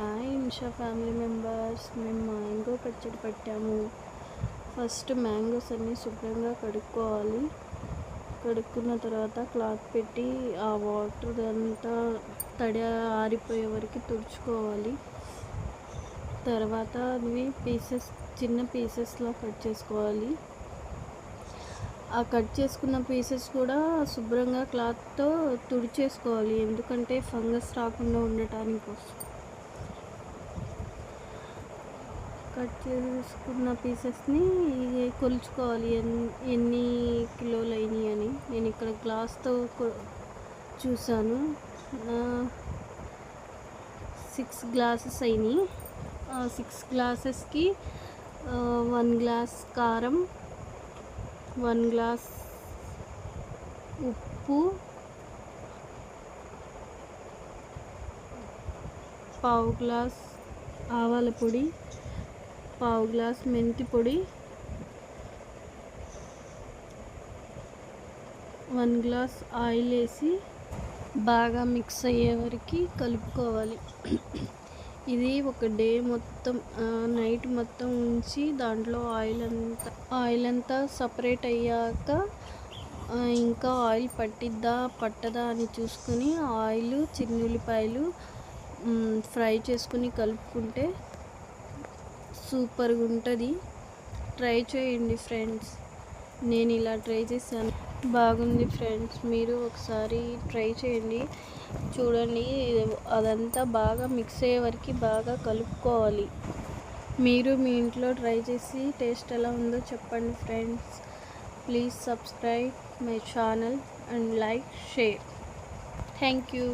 Hi Insha family members మేము mango పచ్చడి పట్టాము. ఫస్ట్ మ్యాంగోస్ అన్నీ శుభ్రంగా కడుక్కోవాలి. కడుక్కున్న తర్వాత క్లాత్ పెట్టి ఆ వాటర్ అంతా తడి ఆరిపోయే వరకు తుడుచుకోవాలి. తర్వాత అవి పీసెస్ చిన్న పీసెస్లా కట్ చేసుకోవాలి. ఆ కట్ చేసుకున్న పీసెస్ కూడా శుభ్రంగా క్లాత్తో తుడిచేసుకోవాలి. ఎందుకంటే ఫంగస్ రాకుండా ఉండటానికి కోసం. కట్ చేసుకున్న పీసెస్ని కొలుచుకోవాలి. ఎన్ని కిలోలు అయినాయి అని. నేను ఇక్కడ గ్లాస్తో చూసాను సిక్స్ గ్లాసెస్ అయినాయి. సిక్స్ గ్లాసెస్కి వన్ గ్లాస్ కారం వన్ గ్లాస్ ఉప్పు పావు గ్లాస్ ఆవాల పొడి పావు గ్లాస్ మెంతి పొడి వన్ గ్లాస్ ఆయిల్ వేసి బాగా మిక్స్ అయ్యే వరకు కలుపుకోవాలి. ఇది ఒక డే మొత్తం నైట్ మొత్తం ఉంచి దాంట్లో ఆయిల్ అంతా ఆయిల్ అంతా సపరేట్ అయ్యాక ఇంకా ఆయిల్ పట్టిద్దా పట్టదా అని చూసుకుని ఆయిల్ చిన్నుల్లిపాయలు ఫ్రై చేసుకుని కలుపుకుంటే సూపర్గా ఉంటుంది ట్రై చేయండి ఫ్రెండ్స్. నేను ఇలా ట్రై చేశాను. బాగుంది ఫ్రెండ్స్. మీరు ఒకసారి ట్రై చేయండి. చూడండి అదంతా బాగా మిక్స్ అయ్యే వరకు బాగా కలుపుకోవాలి. మీరు మీ ఇంట్లో ట్రై చేసి టేస్ట్ ఎలా ఉందో చెప్పండి friends. Please subscribe my channel and like share. Thank you.